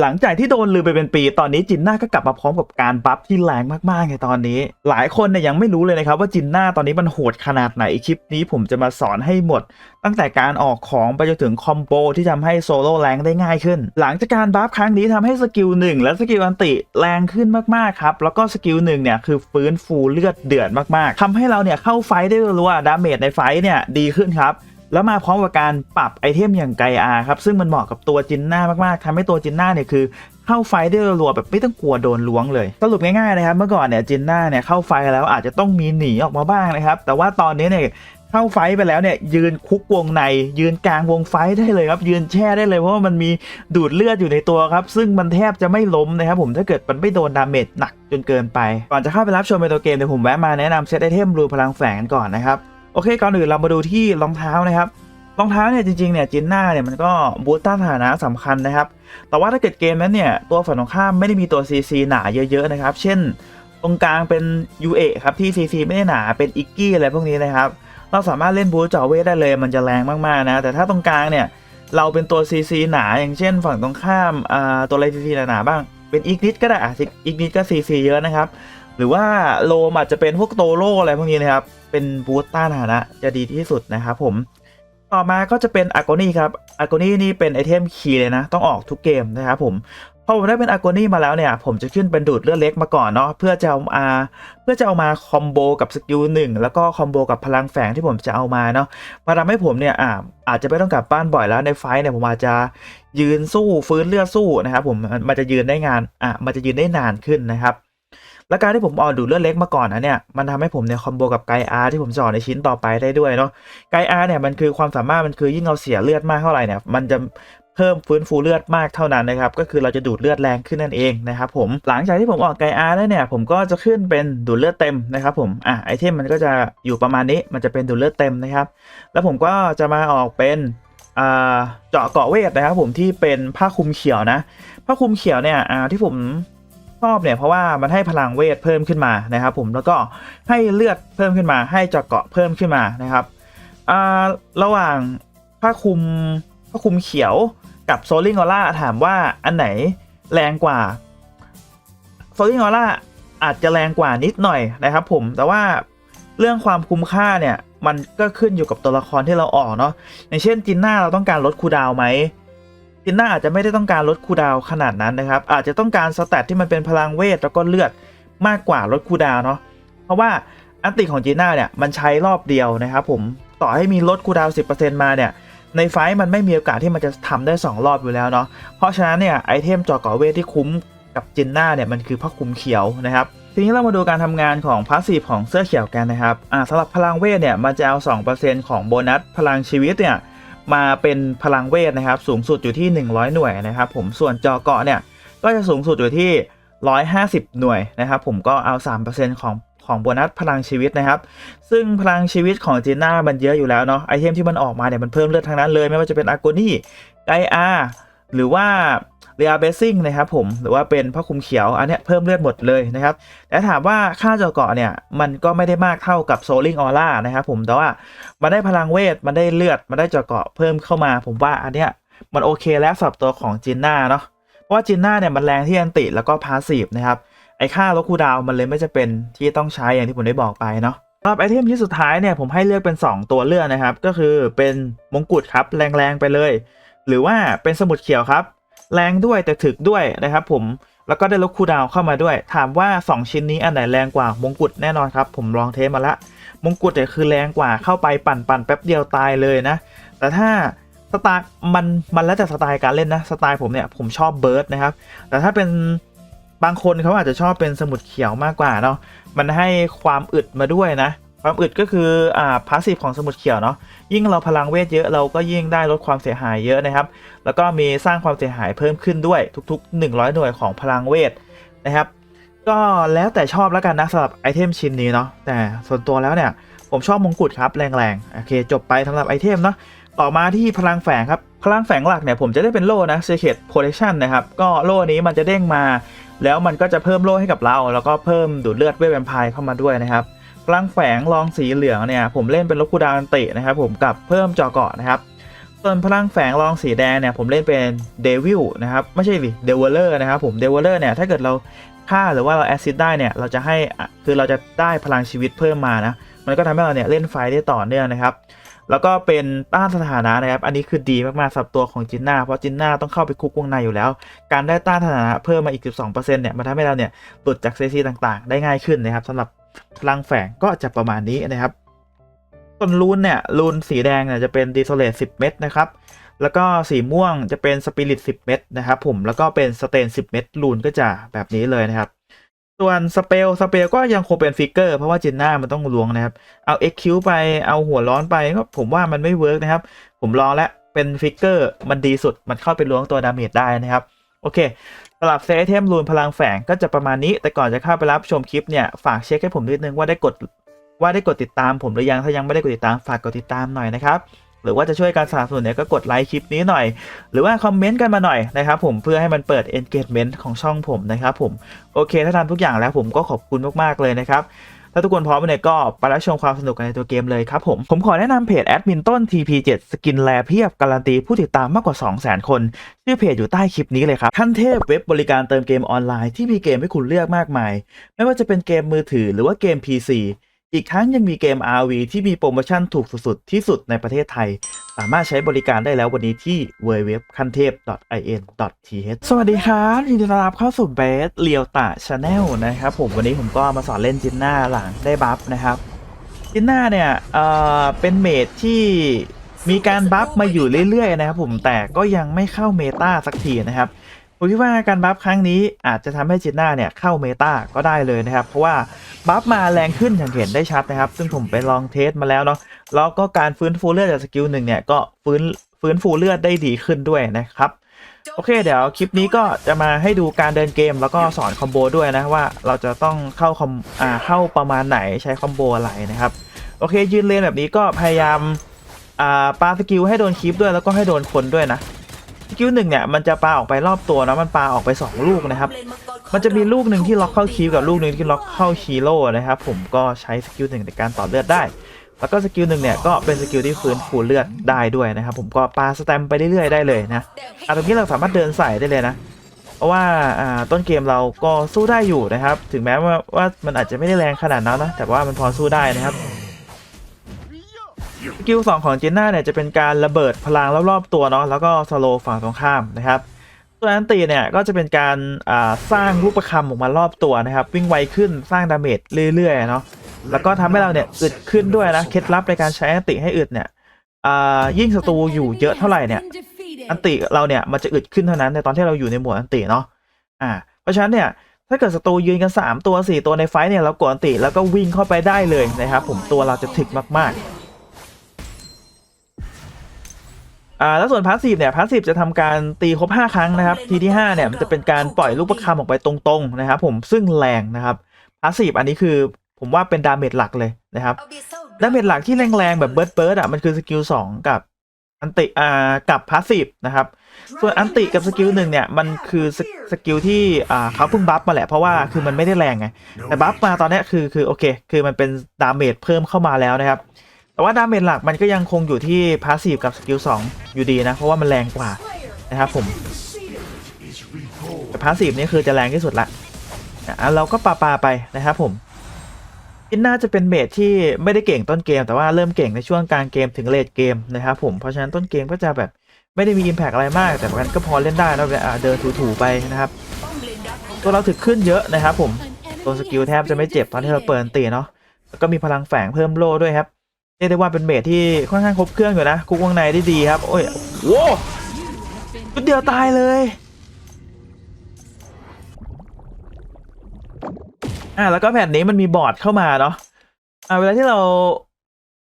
หลังจากที่โดนลืมไปเป็นปี ตอนนี้จินน่าก็กลับมาพร้อมกับการบัฟที่แรงมากๆในตอนนี้ หลายคนเนี่ยยังไม่รู้เลยนะครับว่าจินน่าตอนนี้มันโหดขนาดไหนคลิปนี้ผมจะมาสอนให้หมด ตั้งแต่การออกของไปจนถึงคอมโบที่ทำให้โซโล่แรงได้ง่ายขึ้น หลังจากการบัฟครั้งนี้ทำให้สกิลหนึ่งและสกิลอันติแรงขึ้นมากๆครับแล้วก็สกิลหนึ่งเนี่ยคือฟื้นฟูเลือดเดือดมากๆทำให้เราเนี่ยเข้าไฟได้รัวๆดาเมจในไฟเนี่ยดีขึ้นครับ แล้วมาพร้อมกับการปรับไอเทมอย่างไกอาครับ ซึ่งมันเหมาะกับตัวจินน่ามากๆทำให้ตัวจินน่าเนี่ยคือเข้าไฟได้รัวๆแบบไม่ต้องกลัวโดนล้วงเลย สรุปง่ายๆนะครับ เมื่อก่อนเนี่ยจินน่าเนี่ยเข้าไฟแล้วอาจจะต้องมีหนีออกมาบ้างนะครับ แต่ว่าตอนนี้เนี่ยเข้าไฟไปแล้วเนี่ยยืนคุกวงใน ยืนกลางวงไฟได้เลยครับ ยืนแช่ได้เลยเพราะว่ามันมีดูดเลือดอยู่ในตัวครับ ซึ่งมันแทบจะไม่ล้มนะครับผมถ้าเกิดมันไม่โดนดาเมจหนักจนเกินไป ก่อนจะเข้าไปรับชมในตัวเกมเดี๋ยวผมแวะมาแนะนำเซตไอเทมรูพลังแฝงกันก่อนนะครับ โอเคก่อนอื่นเรามาดูที่รองเท้านะครับรองเท้าเนี่ยจริงๆเนี่ยจินน่าเนี่ยมันก็บูสต์ต้านฐานะสำคัญนะครับ แต่ว่าถ้าเกิดเกมนั้นเนี่ยตัวฝั่งตรงข้ามไม่ได้มีตัว CC หนาเยอะๆนะครับ เช่น ตรงกลางเป็น UA ครับที่ CC ไม่ได้หนาเป็นอิกกี้อะไรพวกนี้นะครับ เราสามารถเล่นบูสต์เจาะเวทได้เลยมันจะแรงมากๆนะ แต่ถ้าตรงกลางเนี่ยเราเป็นตัว CC หนาอย่างเช่น ฝั่งตรงข้ามอ่าตัวอะไร CC หนาๆบ้างเป็นอีกนิดก็ได้อะอีกนิดก็ CC เยอะนะครับ หรือว่าโลมอาจจะเป็นพวกโตโร่อะไรพวกนี้นะครับ เป็นบูสต้านฐานะจะดีที่สุดนะครับผม ต่อมาก็จะเป็นอ g โกนี่ครับอ g โกนี่นี่เป็นไอเทมคีย์เลยนะ ต้องออกทุกเกมนะครับผมพอผมได้เป็นอ g โกนี่มาแล้วเนี่ย ผมจะขึ้นเป็นดูดเลือดเล็กมาก่อนเนาะเพื่อจะเอามาเพื่อจะเอามาคอมโบกับสกิลหนึ่งแล้วก็คอมโบกับพลังแฝงที่ผมจะเอามาเนาะมาทำให้ผมเนี่ยอ่าอาจจะไม่ต้องกลับบ้านบ่อยแล้วในไฟท์เนี่ยผมอาจจะยืนสู้ฟื้นเลือดสู้นะครับผมมันจะยืนได้งานอะมันจะยืนได้นานขึ้นนะครับ และการที่ผมออกดูดเลือดเล็กมาก่อนนะเนี่ยมันทำให้ผมเนี่ยคอมโบกับไกอาร์ที่ผมจะอในชิ้นต่อไปได้ด้วยเนาะไกอาร์เนี่ยมันคือความสามารถมันคือยิ่งเราเสียเลือดมากเท่าไหร่เนี่ยมันจะเพิ่มฟื้นฟูเลือดมากเท่านั้นนะครับก็คือเราจะดูดเลือดแรงขึ้นนั่นเองนะครับผมหลังจากที่ผมออกไกอาร์แล้วเนี่ยผมก็จะขึ้นเป็นดูดเลือดเต็มนะครับผมอะไอเทมมันก็จะอยู่ประมาณนี้มันจะเป็นดูดเลือดเต็มนะครับ แล้วผมก็จะมาออกเป็นเจาะเกาะเวทนะครับผมที่เป็นผ้าคลุมเขียวนะผ้าคลุมเขียวเนี่ยที่ผม ชอบเนี่ยเพราะว่ามันให้พลังเวทเพิ่มขึ้นมานะครับ ผมแล้วก็ให้เลือดเพิ่มขึ้นมา ให้จาะเกาะเพิ่มขึ้นมานะครับระหว่างผ้าคลุมผ้าคลุมเขียวกับโซลิงออร่าถามว่าอันไหนแรงกว่าโซลิงออร่าอาจจะแรงกว่านิดหน่อยนะครับ ผมแต่ว่าเรื่องความคุ้มค่าเนี่ยมันก็ขึ้นอยู่กับตัวละครที่เราออกเนาะอย่างเช่นจินน่าเราต้องการลดคูดาวไหม จินน่าอาจจะไม่ได้ต้องการลดคูดาวขนาดนั้นนะครับ อาจจะต้องการสแตทที่มันเป็นพลังเวทแล้วก็เลือดมากกว่าลดคูดาวเนาะเพราะว่าอันติของจินน่าเนี่ยมันใช้รอบเดียวนะครับผมต่อให้มีลดคูดาวน์10%มาเนี่ยในไฟมันไม่มีโอกาสที่มันจะทำได้ 2 รอบอยู่แล้วเนาะเพราะฉะนั้นเนี่ยไอเทมจอก่อเวทที่คุ้มกับจินน่าเนี่ยมันคือผ้าคลุมเขียวนะครับทีนี้เรามาดูการทำงานของพาสซีฟของเสื้อเขียวกันนะครับอ่าสำหรับพลังเวทเนี่ยมันจะเอา 2%ของโบนัสพลังชีวิตเนี่ย มาเป็นพลังเวทนะครับ สูงสุดอยู่ที่ 100 หน่วยนะครับ ผมส่วนจอเกาะเนี่ยก็จะสูงสุดอยู่ที่ 150 หน่วยนะครับ ผมก็เอา 3%ของของโบนัสพลังชีวิตนะครับ ซึ่งพลังชีวิตของจีน่ามันเยอะอยู่แล้วเนาะไอเทมที่มันออกมาเนี่ยมันเพิ่มเลือดทั้งนั้นเลย ไม่ว่าจะเป็นอากูนี่ไกอาหรือว่า เรียเบสซิ่งนะครับผมหรือว่าเป็นพระคุมเขียวอันนี้เพิ่มเลือดหมดเลยนะครับแต่ถามว่าค่าเจาะเกาะเนี่ยมันก็ไม่ได้มากเท่ากับโซลิงออร่านะครับผมแต่ว่ามันได้พลังเวทมันได้เลือดมันได้เจาะเกาะเพิ่มเข้ามา ผมว่าอันเนี้ยมันโอเคแล้วสำหรับตัวของจินน่าเนาะเพราะว่าจินน่าเนี่ยมันแรงที่อันติแล้วก็พาสซีฟนะครับไอค่าลดคูดาวมันเลยไม่จะเป็นที่ต้องใช้อย่างที่ผมได้บอกไปเนาะสำหรับไอเทมที่สุดท้ายเนี่ยผมให้เลือกเป็น 2 ตัวเลือกนะครับ ก็คือเป็นมงกุฎครับแรงๆไปเลย หรือว่าเป็นสมุดเขียวครับ แรงด้วยแต่ถึกด้วยนะครับผมแล้วก็ได้ลดคูดาวเข้ามาด้วย ถามว่า 2 ชิ้นนี้อันไหนแรงกว่ามงกุฎแน่นอนครับ ผมลองเทสมาละมงกุฎเนี่ยคือแรงกว่าเข้าไปปั่นปั่นแป๊บเดียวตายเลยนะ แต่ถ้าสไตล์มันมันแล้วแต่สไตล์การเล่นนะสไตล์ผมเนี่ยผมชอบเบิร์ดนะครับ แต่ถ้าเป็นบางคนเขาอาจจะชอบเป็นสมุดเขียวมากกว่าเนาะมันให้ความอึดมาด้วยนะ ความอึดก็คืออ่าพาสซีฟของสมุดเขียวเนาะยิ่งเราพลังเวทเยอะเราก็ยิ่งได้ลดความเสียหายเยอะนะครับ แล้วก็มีสร้างความเสียหายเพิ่มขึ้นด้วยทุก ๆ 100 หน่วยของพลังเวทนะครับ ก็แล้วแต่ชอบแล้วกันนะสำหรับไอเทมชิ้นนี้เนาะแต่ส่วนตัวแล้วเนี่ยผมชอบมงกุฎครับแรงๆโอเค จบไปสำหรับไอเทมเนาะต่อมาที่พลังแฝงครับพลังแฝงหลักเนี่ยผมจะได้เป็นโล่นะ Secret Protection นะครับ ก็โล่นี้มันจะเด้งมา แล้วมันก็จะเพิ่มโล่ให้กับเรา แล้วก็เพิ่มดูดเลือดเวทแวมไพร์เข้ามาด้วยนะครับ พลังแฝงรองสีเหลืองเนี่ยผมเล่นเป็นลบคูดาวอันตินะครับผมกับเพิ่มจอเกาะนะครับส่วนพลังแฝงรองสีแดงเนี่ยผมเล่นเป็นเดวิลนะครับไม่ใช่สิเดวเลอร์นะครับผมเดวเลอร์เนี่ยถ้าเกิดเราฆ่าหรือว่าเราแอซิดได้เนี่ยเราจะให้คือเราจะได้พลังชีวิตเพิ่มมานะมันก็ทำให้เราเนี่ยเล่นไฟได้ต่อเนื่องนะครับ แล้วก็เป็นต้านสถานะนะครับ อันนี้คือดีมากๆสำหรับตัวของจินนาเพราะจินนาต้องเข้าไปคุกวงในอยู่แล้ว การได้ต้านสถานะเพิ่มมาอีก 12%เนี่ยมันทำให้เราเนี่ยหลุดจากเซซีต่างๆ ได้ง่ายขึ้นนะครับสำหรับ พลังแฝงก็จะประมาณนี้นะครับส่วนรูนเนี่ยรูนสีแดงเนี่ยจะเป็นดีโซเลต10 เม็ดนะครับแล้วก็สีม่วงจะเป็นสปิริต10 เม็ดนะครับผมแล้วก็เป็นสเตน 10 เม็ดรูนก็จะแบบนี้เลยนะครับส่วนสเปลสเปลก็ยังคงเป็นฟิกเกอร์เพราะว่าจินน่ามันต้องลวงนะครับ เอา XQ ไปเอาหัวร้อนไปก็ผมว่ามันไม่เวิร์กนะครับ ผมลองแล้วเป็นฟิกเกอร์มันดีสุดมันเข้าไปล้วงตัวดาเมจได้นะครับ โอเค สำหรับเซตเทมรูนพลังแฝงก็จะประมาณนี้ แต่ก่อนจะเข้าไปรับชมคลิปเนี่ย ฝากเช็คให้ผมนิดนึงว่าได้กดว่าได้กดติดตามผมหรือยัง ถ้ายังไม่ได้กดติดตามฝากกดติดตามหน่อยนะครับ หรือว่าจะช่วยการสนับสนุนเนี่ยก็กดไลค์คลิปนี้หน่อย หรือว่าคอมเมนต์กันมาหน่อยนะครับผมเพื่อให้มันเปิด engagement ของช่องผมนะครับผม โอเค ถ้าทำทุกอย่างแล้วผมก็ขอบคุณมากๆเลยนะครับ ถ้าทุกคนพร้อมเนี่ยก็ไปรับชมความสนุกกันในตัวเกมเลยครับผม ผมขอแนะนำเพจแอดมินต้น TP7 สกินแลเพียบการันตีผู้ติดตามมากกว่า 200,000 คน ชื่อเพจอยู่ใต้คลิปนี้เลยครับขั้นเทพเว็บบริการเติมเกมออนไลน์ที่มีเกมให้คุณเลือกมากมาย ไม่ว่าจะเป็นเกมมือถือหรือว่าเกม PC อีกทั้งยังมีเกม RV ที่มีโปรโมชั่นถูกสุดๆที่สุดในประเทศไทยามารถใช้บริการได้แล้ววันนี้ที่ www คันเทพ .in.th สวัสดีครับยินดีต้อนรับเข้าสู่เบสเลียวตาชาแนลนะครับผมวันนี้ผมก็มาสอนเล่นจินนาหลังได้บัฟนะครับจินนาเนี่ยเอ่อเป็นเมดที่มีการบัฟมาอยู่เรื่อยๆนะครับผมแต่ก็ยังไม่เข้าเมตาสักทีนะครับ ผมคิดว่าการบัฟครั้งนี้อาจจะทำให้จินน่าเนี่ยเข้าเมตาก็ได้เลยนะครับ เพราะว่าบัฟมาแรงขึ้นอย่างเห็นได้ชัดนะครับ ซึ่งผมไปลองเทสมาแล้วเนาะแล้วก็การฟื้นฟูเลือดจากสกิลหนึ่งเนี่ยก็ฟื้นฟื้นฟูเลือดได้ดีขึ้นด้วยนะครับโอเคเดี๋ยวคลิปนี้ก็จะมาให้ดูการเดินเกมแล้วก็สอนคอมโบด้วยนะว่าเราจะต้องเข้าคอมอ่าเข้าประมาณไหนใช้คอมโบอะไรนะครับโอเคยืนเลนแบบนี้ก็พยายามอ่าปาสกิลให้โดนคลิปด้วยแล้วก็ให้โดนคนด้วยนะ สกิลหนึ่งเนี่ยมันจะปาออกไปรอบตัวนะมันปาออกไปสองลูกนะครับ มันจะมีลูกหนึ่งที่ล็อกเข้าคีบกับลูกหนึ่งที่ล็อกเข้าชีโร่นะครับผมก็ใช้สกิลหนึ่งในการต่อเลือดได้ แล้วก็สกิลหนึ่งเนี่ยก็เป็นสกิลที่ฟื้นฟูเลือดได้ด้วยนะครับผมก็ปาสแตมไปเรื่อยๆได้เลยนะอะตรงนี้เราสามารถเดินใส่ได้เลยนะเพราะว่าอ่าต้นเกมเราก็สู้ได้อยู่นะครับ ถึงแม้ว่าว่ามันอาจจะไม่ได้แรงขนาดนั้นนะแต่ว่ามันพอสู้ได้นะครับ สกิลสองของเจนน่าเนี่ยจะเป็นการระเบิดพลังรอบๆตัวเนาะแล้วก็สโลว์ฝั่งตรงข้ามนะครับส่วอันตีเนี่ยก็จะเป็นการสร้างรูปประคำออกมารอบตัวนะครับ วิ่งไวขึ้นสร้างดาเมจเรื่อยๆเนาะแล้วก็ทำให้เราเนี่ยอึดขึ้นด้วยนะเคล็ดลับในการใช้อันติให้อึดเนี่ยยิ่งศัตรูอยู่เยอะเท่าไหร่เนี่ยอันติเราเนี่ยมันจะอึดขึ้นเท่านั้นในตอนที่เราอยู่ในหมวดอันติเนาะอ่าเพราะฉะนั้นเนี่ยถ้าเกิดศัตรูยืนกัน 3 ตัว 4 ตัวในไฟเนี่ยเรากดอันติแล้วก็วิ่งเข้าไปได้เลยนะครับผมตัวเราจะถึกมากๆ อ่าแล้วส่วนพาสซีฟเนี่ยพาสซีฟจะทำการตีครบ 5 ครั้งนะครับ ทีที่5เนี่ยมันจะเป็นการปล่อยลูกประคำออกไปตรงๆนะครับ ผมซึ่งแรงนะครับพาสซีฟอันนี้คือผมว่าเป็นดาเมจหลักเลยนะครับดาเมจหลักที่แรงๆแบบเบิร์ดเบิร์ดอะมันคือสกิลสองกับอันติอ่ากับพาสซีฟนะครับ ส่วนอันติกับสกิลหนึ่งเนี่ยมันคือสสกิลที่อ่าเขาเพิ่งบัฟมาแหละเพราะว่าคือมันไม่ได้แรงไงแต่บัฟมาตอนนี้คือคือโอเค คือมันเป็นดาเมจเพิ่มเข้ามาแล้วนะครับ แต่ว่าดาเมจหลักมันก็ยังคงอยู่ที่พาสซีฟกับสกิลสองอยู่ดีนะ เพราะว่ามันแรงกว่านะครับผมแต่พาสซีฟนี่คือจะแรงที่สุดละอะเราก็ปาปาไปนะครับผมอินน่าจะเป็นเมจที่ไม่ได้เก่งต้นเกม แต่ว่าเริ่มเก่งในช่วงกลางเกมถึงเลดเกมนะครับผมเพราะฉะนั้นต้นเกมก็จะแบบไม่ได้มีอิมแพกอะไรมาก แต่มันก็พอเล่นได้นะเดินถูๆไปนะครับ ตัวเราถึกขึ้นเยอะนะครับผมตัวสกิลแทบจะไม่เจ็บตอนที่เราเปิดอันตีเนาะแล้วก็มีพลังแฝงเพิ่มโล่ด้วยครับ เรียกได้ว่าเป็นเมจที่ค่อนข้างครบเครื่องอยู่นะคุกวงในได้ดีครับโอ้ยโว้ชุดเดียวตายเลยอ่าแล้วก็แผ่นนี้มันมีบอร์ดเข้ามาเนาะอ่าเวลาที่เรา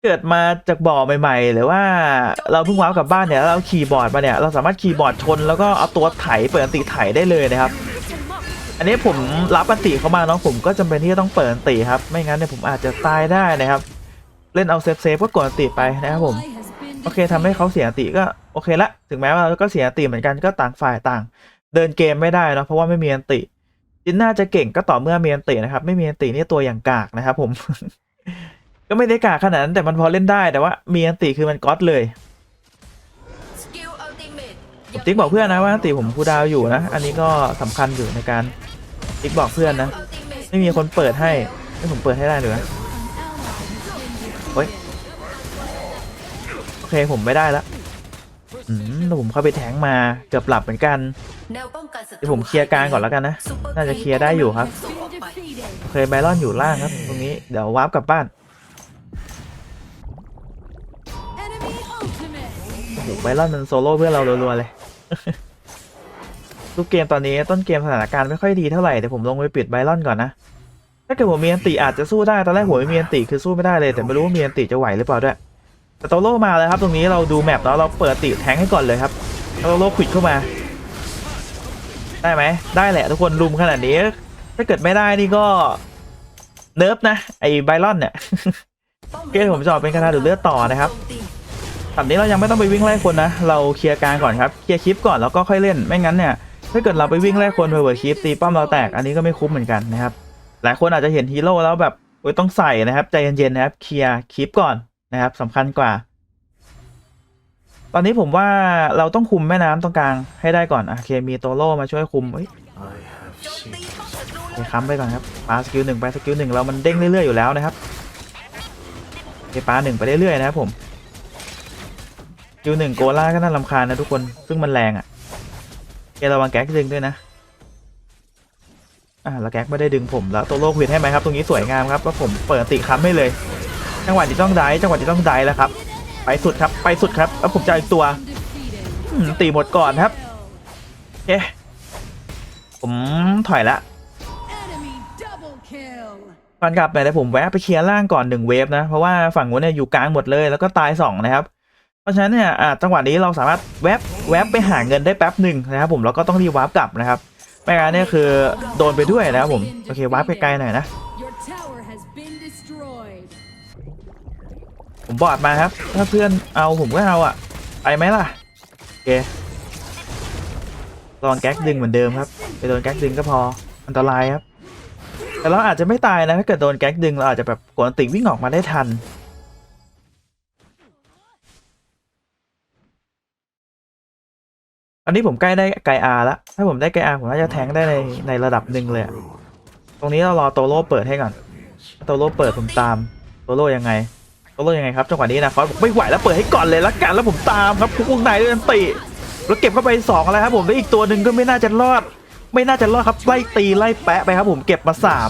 เกิดมาจากบ่อใหม่ ๆ หรือว่าเราเพิ่งว้าวกลับบ้านเนี่ยแล้วเราขี่บอร์ดมาเนี่ยเราสามารถขี่บอร์ดชนแล้วก็เอาตัวไถเปิดอันติไถได้เลยนะครับ อันนี้ผมรับอันติเข้ามาเนาะผมก็จำเป็นที่จะต้องเปิดอันติครับ ไม่งั้นเนี่ยผมอาจจะตายได้นะครับ เล่นเอาเซฟเซฟก็กดอติไปนะครับผมโอเคทำให้เขาเสียอติก็โอเคละถึงแม้ว่าเราก็เสียอติเหมือนกันก็ต่างฝ่ายต่าง เดินเกมไม่ได้เนาะเพราะว่าไม่มีอันติจินน่าจะเก่งก็ต่อเมื่อมีอันตินะครับ ไม่มีอันตินี่ตัวอย่างกากนะครับ ผม ก็ไม่ได้กากขนาดนั้นแต่มันพอเล่นได้แต่ว่ามีอันติคือมันก๊อตเลยผมติ๊กบอกเพื่อนนะว่าติผมคูดาวอยู่นะอันนี้ก็สำคัญอยู่ในการติ๊กบอกเพื่อนนะ ไม่มีคนเปิดให้ให้ผมเปิดให้ได้หรือ เคผมไม่ได้และอืมแต่ผมเข้าไปแทงมาเกือบหลับเหมือนกันเดี๋ยวผมเคลียร์กลางก่อนแล้วกันนะ น่าจะเคลียร์ได้อยู่ครับโอเคไบรอนอยู่ล่างครับ ตรงนี้เดี๋ยววาร์ปกลับบ้านโอ้โหไบรอนมันโซโล่เพื่อเรารัวๆเลยลูกเกมตอนนี้ต้นเกมสถานการณ์ไม่ค่อยดีเท่าไหร่เดี๋ยวผมลงไปปิดไบรอนก่อนนะถ้าเกิดผมมีอันติอาจจะสู้ได้ตอนแรกผมไม่มีอันติคือสู้ไม่ได้เลยแต่ไม่รู้ว่ามีอันติจะไหวหรือเปล่าด้วย แต่โตโร่มาเลยครับ ตรงนี้เราดูแมปแล้วเราเปิดติแทงให้ก่อนเลยครับแล้วโตโร่ขวิดเข้ามา ได้ไหมได้แหละทุกคนลุมขนาดนี้ ถ้าเกิดไม่ได้นี่ก็เนิร์ฟนะ ไอ้ไบรอนเนี่ยเกมผมจออกเป็นคาถาดูดเลือดต่อนะครับตอนนี้เรายังไม่ต้องไปวิ่งไล่คนนะ เราเคลียร์กางก่อนครับ เคลียร์คลิปก่อนแล้วก็ค่อยเล่น ไม่งั้นเนี่ย ถ้าเกิดเราไปวิ่งไล่คนเผื่อๆคลิปตีป้อมเราแตก อันนี้ก็ไม่คุ้มเหมือนกันนะครับ หลายคนอาจจะเห็นฮีโร่แล้วแบบโอ้ยต้องใส่นะครับ ใจเย็นๆนะครับ เคลียร์คลิปก่อน นะครับสำคัญกว่า ตอนนี้ผมว่าเราต้องคุมแม่น้ำตรงกลางให้ได้ก่อนโอเคมีโตโร่มาช่วยคุมเอ้ยไปค้ำไปก่อนครับปาสกิลหนึ่งไปสกิลหนึ่งเรามันเด้งเรื่อยๆอยู่แล้วนะครับไปปาหนึ่งไปเรื่อยๆนะครับผมสกิลหนึ่งโกล่าก็น่ารำคาญนะทุกคนซึ่งมันแรงอะเอระวังแก๊กดึงด้วยนะอ่าแล้วแก๊กไม่ได้ดึงผมแล้วตัวโลกวิดให้ไหมครับตรงนี้สวยงามครับก็ผมเปิดติค้ำให้เลย จังหวะที่ต้องได้จังหวะที่ต้องได้แล้วครับ ไปสุดครับ ไปสุดครับ แล้วผมจะเอาอีกตัว Undefeated. อืมตีหมดก่อนครับ Kill. โอเคผมถอยละ Enemy double kill. ก่อนกลับไปแต่ผมแวะไปเคลียร์ล่างก่อนหนึ่งเวฟนะ เพราะว่าฝั่งนู้นเนี่ยอยู่กลางหมดเลยแล้วก็ตายสองนะครับ เพราะฉะนั้นเนี่ยอ่าจังหวะนี้เราสามารถแวบแวบไปหาเงินได้แป๊บหนึ่งนะครับผมแล้วก็ต้องรีบวาร์ปกลับนะครับไม่งั้นเนี่ยคือโดนไปด้วยนะครับผมโอเควาร์ปไปไกลหน่อยนะ ผมบอดมาครับ ถ้าเพื่อนเอาผมก็เอาอะ ไปไหมล่ะโอเคลองแก๊กดึงเหมือนเดิมครับ ไปโดนแก๊กดึงก็พอ อันตรายครับ แต่เราอาจจะไม่ตายนะ ถ้าเกิดโดนแก๊กดึงเราอาจจะแบบกดติวิ่งออกมาได้ทันอันนี้ผมใกล้ได้ไกอาละถ้าผมได้ไกอาผมน่าจะแทงได้ในในระดับหนึ่งเลย ตรงนี้เรารอโตโร่เปิดให้ก่อน โตโร่เปิดผมตาม โตโร่ยังไง โตโร่ยังไงครับจังหวะนี้นะฟอสบอกไม่ไหวแล้วเปิดให้ก่อนเลยละกันแล้วผมตามครับคุกวงในด้วยอันติแล้วเก็บเข้าไปสองแล้วครับผมแล้วอีกตัวหนึ่งก็ไม่น่าจะรอด ไม่น่าจะรอดครับไล่ตีไล่แปะไปครับผมเก็บมาสาม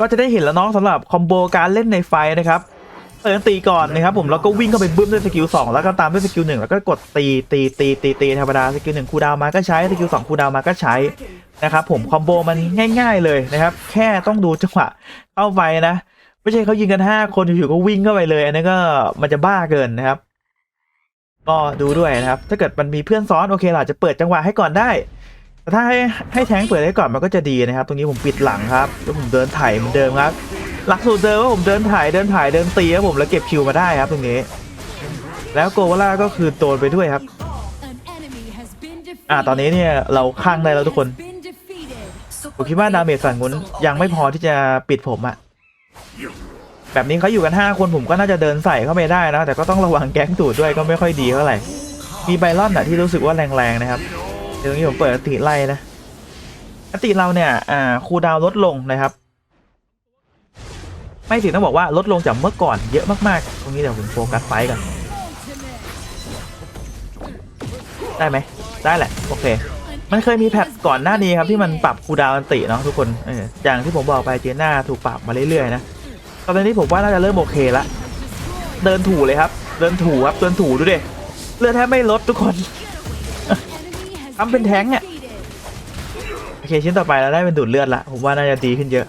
ก็จะได้เห็นแล้วน้องสำหรับคอมโบการเล่นในไฟนะครับ เปิดอันตีก่อนนะครับผมแล้วก็วิ่งเข้าไปบึ้มด้วยสกิลสองแล้วก็ตามด้วยสกิลหนึ่งแล้วก็กดตีตีตีตีตีธรรมดาสกิลหนึ่งคูดาวมาก็ใช้สกิลสองคูดาวมาก็ใช้นะครับผมคอมโบมันง่าย ๆเลยนะครับ แค่ต้องดูจังหวะเข้าไปนะไม่ใช่เขายิงกันห้าคนอยู่ๆก็วิ่งเข้าไปเลย อันนี้ก็มันจะบ้าเกินนะครับ ก็ดูด้วยนะครับ ถ้าเกิดมันมีเพื่อนซ้อนโอเคเราจะเปิดจังหวะให้ก่อนได้แต่ถ้าให้ให้แทงเปิดให้ก่อนมันก็จะดีนะครับ ตรงนี้ผมปิดหลังครับแล้วผมเดินไถ่เหมือนเดิมครับ หลักสูตรเดิมว่าผมเดินถ่ายเดินถ่ายเดินตีครับผมแล้วเก็บคิวมาได้ครับตรงนี้ แล้วโกวาล่าก็คือโดนไปด้วยครับ อ่าตอนนี้เนี่ยเราข้างได้แล้วทุกคนผมคิดว่าดาเมจฝั่งนู้นยังไม่พอที่จะปิดผมอะแบบนี้เขาอยู่กัน 5 คนผมก็น่าจะเดินใส่เข้าไปได้นะ แต่ก็ต้องระวังแก๊งตูดด้วยก็ไม่ค่อยดีเท่าไหร่มีไบรอนอะที่รู้สึกว่าแรงๆนะครับเดี๋ยวตรงนี้ผมเปิดอติไล่นะอติเราเนี่ยอ่าคูดาวลดลงนะครับ ไม่ถึงต้องบอกว่าลดลงจากเมื่อก่อนเยอะมากๆ ตรงนี้เดี๋ยวผมโฟกัสไฟก่อน ได้ไหม ได้แหละ โอเค มันเคยมีแพทก่อนหน้านี้ครับที่มันปรับคูดาวอันติเนาะทุกคนเอออย่างที่ผมบอกไปเจน่าถูกปรับมาเรื่อยๆนะ ตอนนี้ผมว่าน่าจะเริ่มโอเคละ เดินถูเลยครับ เดินถูครับ เดินถูดูดิ เลือดแทบไม่ลดทุกคนทำเป็นแท้งอะ defeated. โอเคชิ้นต่อไปเราได้เป็นดูดเลือดละ ผมว่าน่าจะดีขึ้นเยอะ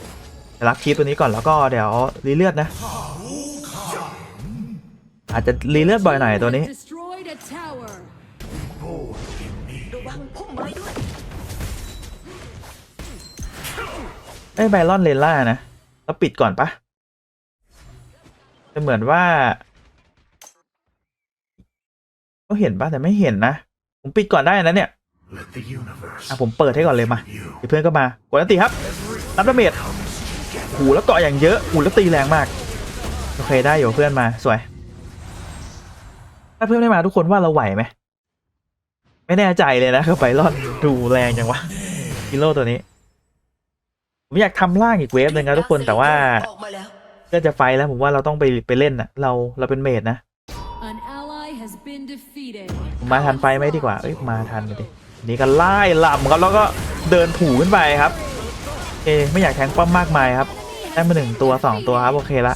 รับคลิปตัวนี้ก่อนแล้วก็เดี๋ยวรีเลือดนะ อาจจะรีเลือดบ่อยหน่อยตัวนี้ Destroyed a tower. ระวังพุ่มไม้ด้วยไอ้ยไบรอนเลนล่านะแล้วปิดก่อนปะจะเหมือนว่าก็เห็นปะแต่ไม่เห็นนะ ผมปิดก่อนได้นะเนี่ย Let the universe อะผมเปิดให้ก่อนเลยมา you เดี๋ยวเพื่อนก็มากดอันติครับรับดาเมจ หูแล้วเกาะอย่างเยอะหูแล้วตีแรงมาก โอเคได้อยู่เพื่อนมาสวย ถ้าเพื่อนไม่มาทุกคนว่าเราไหวไหมไม่แน่ใจเลยนะกับไบรอนดูแรงจังวะกิโลตัวนี้ ผมอยากทำล่างอีกเวฟหนึ่งนะทุกคนแต่ว่าออกมาแล้วเพื่อนจะไฟแล้วผมว่าเราต้องไปไปเล่นน่ะเราเราเป็นเมดนะ An ally has been defeated. ผมมาทันไฟไหมดีกว่า เอ้ยมาทันเลยดินี่ก็ไล่ลำครับแล้วก็เดินถูขึ้นไปครับ เอไม่อยากแทงป้อมมากมายครับ ได้มาหนึ่งตัวสองตัวครับ โอเคละ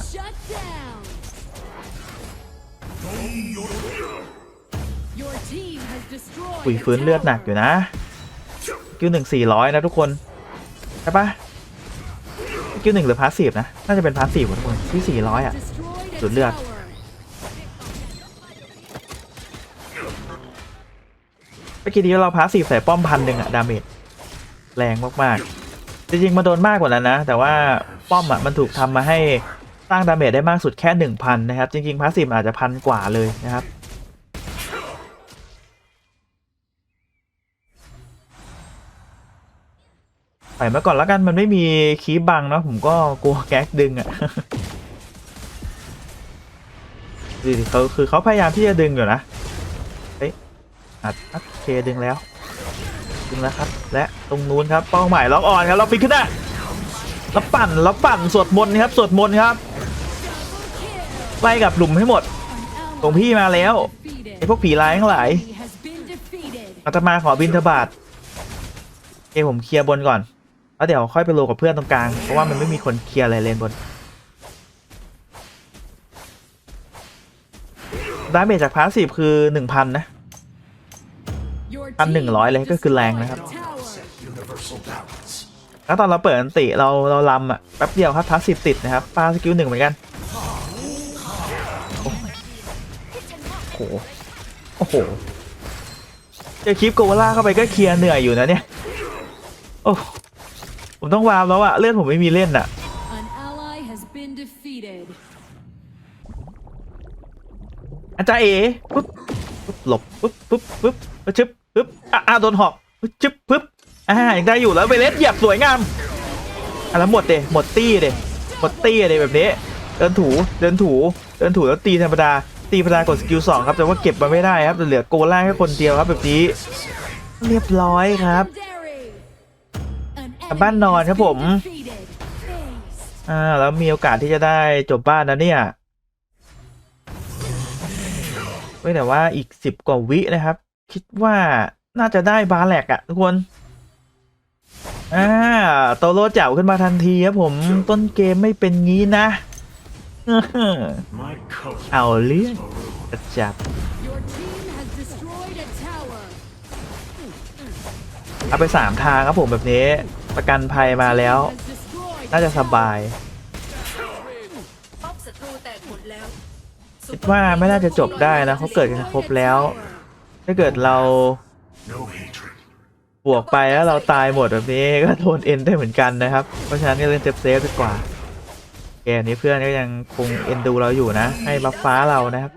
ปุ๋ยฟื้นเลือดหนักอยู่นะคิวหนึ่งสี่ร้อยนะทุกคน ใช่ปะคิวหนึ่งหรือพาสซีฟนะ น่าจะเป็นพาสซีฟทุกคนที่สี่ร้อยอะสุดเลือดเมื่อกี้นี้เราพาสซีฟใส่ป้อมพันหนึ่งอะดาเมจแรงมาก ๆ จริงๆมาโดนมากกว่านั้นนะ แต่ว่าป้อมอะมันถูกทำมาให้สร้างดาเมจได้มากสุดแค่หนึ่งพันนะครับ จริงๆพาสซีฟอาจจะพันกว่าเลยนะครับใส่มาก่อนแล้วกันมันไม่มีคีบบังเนาะผมก็กลัวแก๊กดึงอะดูดิเขาคือเขาพยายามที่จะดึงอยู่นะเฮ้ยอัดอัดโอเคดึงแล้วึงแล้วครับ และตรงนู้นครับเป้าหมายล็อกออนครับเราปิดขึ้นได้แล้วปั่นแล้วปั่นสวดมนต์ครับสวดมนต์ครับไล่กับหลุมให้หมดตรงพี่มาแล้วไอพวกผีร้ายทั้งหลายอาตมาขอบินทบาทโอเคผมเคลียร์บนก่อนแล้วเดี๋ยวค่อยไปโลกับเพื่อนตรงกลางเพราะว่ามันไม่มีคนเคลียร์อะไรเลนบนดาเมจจากพาสซีฟคือหนึ่งพันนะ Your พันหนึ่ง team ร้อย has เลยก็คือแรงนะครับ destroyed a tower. Universal balance. แล้วตอนเราเปิดอันติเราเราลำอะแป๊บเดียวครับพาสซีฟติดนะครับปาสกิลหนึ่งเหมือนกันโอ้โหโอ้โหเจอคลิปโกวาล่าเข้าไปก็เคลียร์เหนื่อยอยู่นะเนี่ยโอ้ผมต้องวาร์ปแล้วอะเลือดผมไม่มีเล่นอะ An ally has been defeated. อาจารย์เอปุ๊บปุ๊บหลบปุ๊บปุ๊บปุ๊บปุ๊บชึบ ปุ๊บอะโดนหอกปุ๊บชึบปุ๊บอ่ายังได้อยู่แล้วไปเล็ดเหยียบสวยงามอะแล้วหมดเดหมดตี้เดหมดตี้เดแบบนี้ เดินถูเดินถูเดินถูแล้วตีธรรมดา ตีธรรมดากดสกิลสองครับแต่ว่าเก็บมาไม่ได้ครับเหลือโกล่าแค่คนเดียวครับแบบนี้ เรียบร้อยครับกลับบ้านนอนครับผมอ่าแล้วมีโอกาสที่จะได้จบบ้านนะเนี่ยเว้ยแต่ว่าอีกสิบกว่าวินะครับ คิดว่าน่าจะได้บาแลกอะทุกคนอ่าโตโรเจ๋วขึ้นมาทันทีครับผมต้นเกมไม่เป็นงี้นะ เอาเรื่องจับเอาไปสามทางครับผมแบบนี้ ประกันภัยมาแล้ว น่าจะสบายคิดว่าไม่น่าจะจบได้นะเขาเกิดกันครบแล้ว ถ้าเกิดเราบวกไปแล้วเราตายหมดแบบนี้ก็โดนเอ็นได้เหมือนกันนะครับ เพราะฉะนั้นก็เล่นเซฟเซฟดีกว่าเกมนี้เพื่อนก็ยังคงเอ็นดูเราอยู่นะ ให้บัฟฟ้าเรานะครับ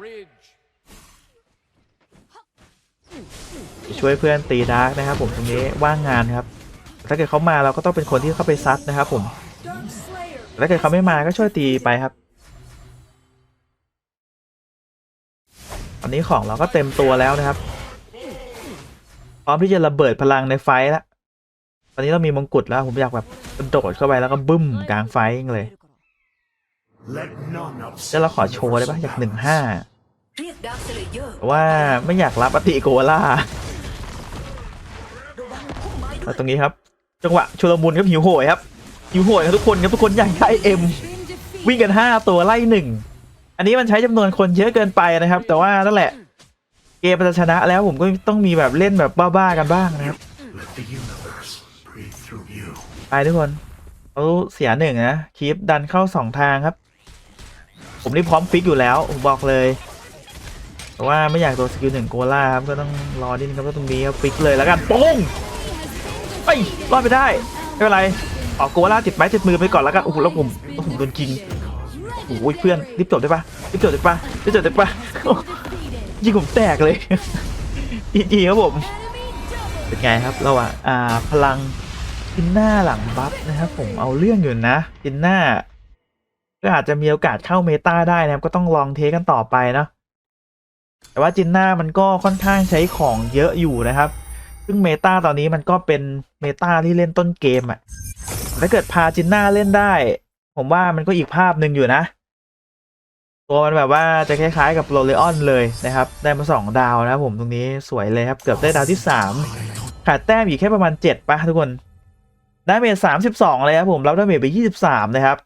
ช่วยเพื่อนตีดาร์กนะครับ ผมตรงนี้ว่างงานครับ ถ้าเกิดเขามาเราก็ต้องเป็นคนที่เข้าไปซัดนะครับ ผมถ้าเกิดเขาไม่มาก็ช่วยตีไปครับตอนนี้ของเราก็เต็มตัวแล้วนะครับ พร้อมที่จะระเบิดพลังในไฟแล้วตอนนี้เรามีมงกุฎแล้วผมอยากแบบโดดเข้าไปแล้วก็บึ้มกลางไฟเลย Let none เดี๋ยวเราขอโชว์ได้ปะอยากหนึ่งห้าว่าไม่อยากรับอติโกล่าตรงนี้ครับ จังหวะชุลมุนครับหิวโหยครับหิวโหยครับทุกคนครับทุกคนอยากได้เอ็มวิ่งกันห้าตัวไล่หนึ่งอันนี้มันใช้จำนวนคนเยอะเกินไปนะครับ แต่ว่านั่นแหละ เกมจะชนะแล้วผมก็ต้องมีแบบเล่นแบบบ้าๆกันบ้างนะครับไปทุกคนเขาเสียหนึ่งนะคีปดันเข้าสองทางครับ ผมนี่พร้อมฟิกอยู่แล้วผมบอกเลยแต่ว่าไม่อยากตัวสกิลหนึ่งโกล่าครับก็ต้องรอนิดนึงครับว่าตรงนี้ครับฟิกเลยแล้วกันปุ้งไปรอดไปได้ไม่เป็นไรออกโกล่าติดไม้ติดมือไปก่อนแล้วกันโอ้โหแล้วผมแล้วผมโดนกิงโอ้โหเพื่อนรีบจบได้ปะรีบจบได้ปะรีบจบได้ปะ ยิงผมแตกเลยจีครับผม เป็นไงครับเราอะอ่าพลังจินหน้าหลังบัฟนะครับผมเอาเรื่องอยู่นะจินหน้า ก็อาจจะมีโอกาสเข้าเมตาได้นะครับ ก็ต้องลองเทสกันต่อไปเนาะแต่ว่าจินน่ามันก็ค่อนข้างใช้ของเยอะอยู่นะครับ ซึ่งเมตาตอนนี้มันก็เป็นเมตาที่เล่นต้นเกมอะถ้าเกิดพาจินน่าเล่นได้ ผมว่ามันก็อีกภาพหนึ่งอยู่นะ ตัวมันแบบว่าจะคล้ายๆกับโรเลออนเลยนะครับ ได้มาสองดาวนะครับผมตรงนี้สวยเลยครับ เกือบได้ดาวที่สามขาดแต้มอีกแค่ประมาณเจ็ดปะทุกคนดาเมจสามสิบสองเลยครับผม รับดาเมจไปยี่สิบสามนะครับ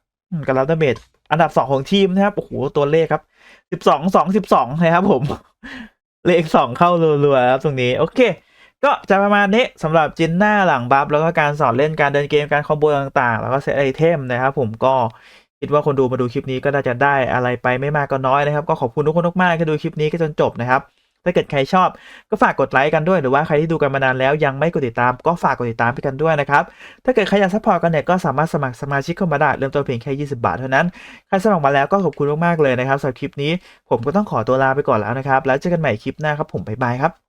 กับรับดาเมจอันดับสองของทีมนะครับ โอ้โห ตัวเลขครับสิบสองสองสิบสองนะครับผม เลขสองเข้ารัวๆครับตรงนี้ โอเค ก็จะประมาณนี้สำหรับจินหน้าหลังบัฟแล้วก็การสอนเล่นการเดินเกมการคอมโบต่างๆ แล้วก็เซตไอเทมนะครับผมก็ คิดว่าคนดูมาดูคลิปนี้ก็น่าจะได้อะไรไปไม่มากก็น้อยนะครับ ก็ขอบคุณทุกคนมากๆที่ดูคลิปนี้ก็จนจบนะครับ ถ้าเกิดใครชอบก็ฝากกดไลค์กันด้วยหรือว่าใครที่ดูกันมานานแล้วยังไม่กดติดตามก็ฝากกดติดตามไปกันด้วยนะครับ ถ้าเกิดใครอยากซัพพอร์ตกันเนี่ยก็สามารถสมัครสมาชิกเข้ามาได้เริ่มต้นเพียงแค่20 บาทเท่านั้น ใครสมัครมาแล้วก็ขอบคุณมากๆเลยนะครับสำหรับคลิปนี้ ผมก็ต้องขอตัวลาไปก่อนแล้วนะครับ แล้วเจอกันใหม่คลิปหน้าครับผมบ๊ายบายครับ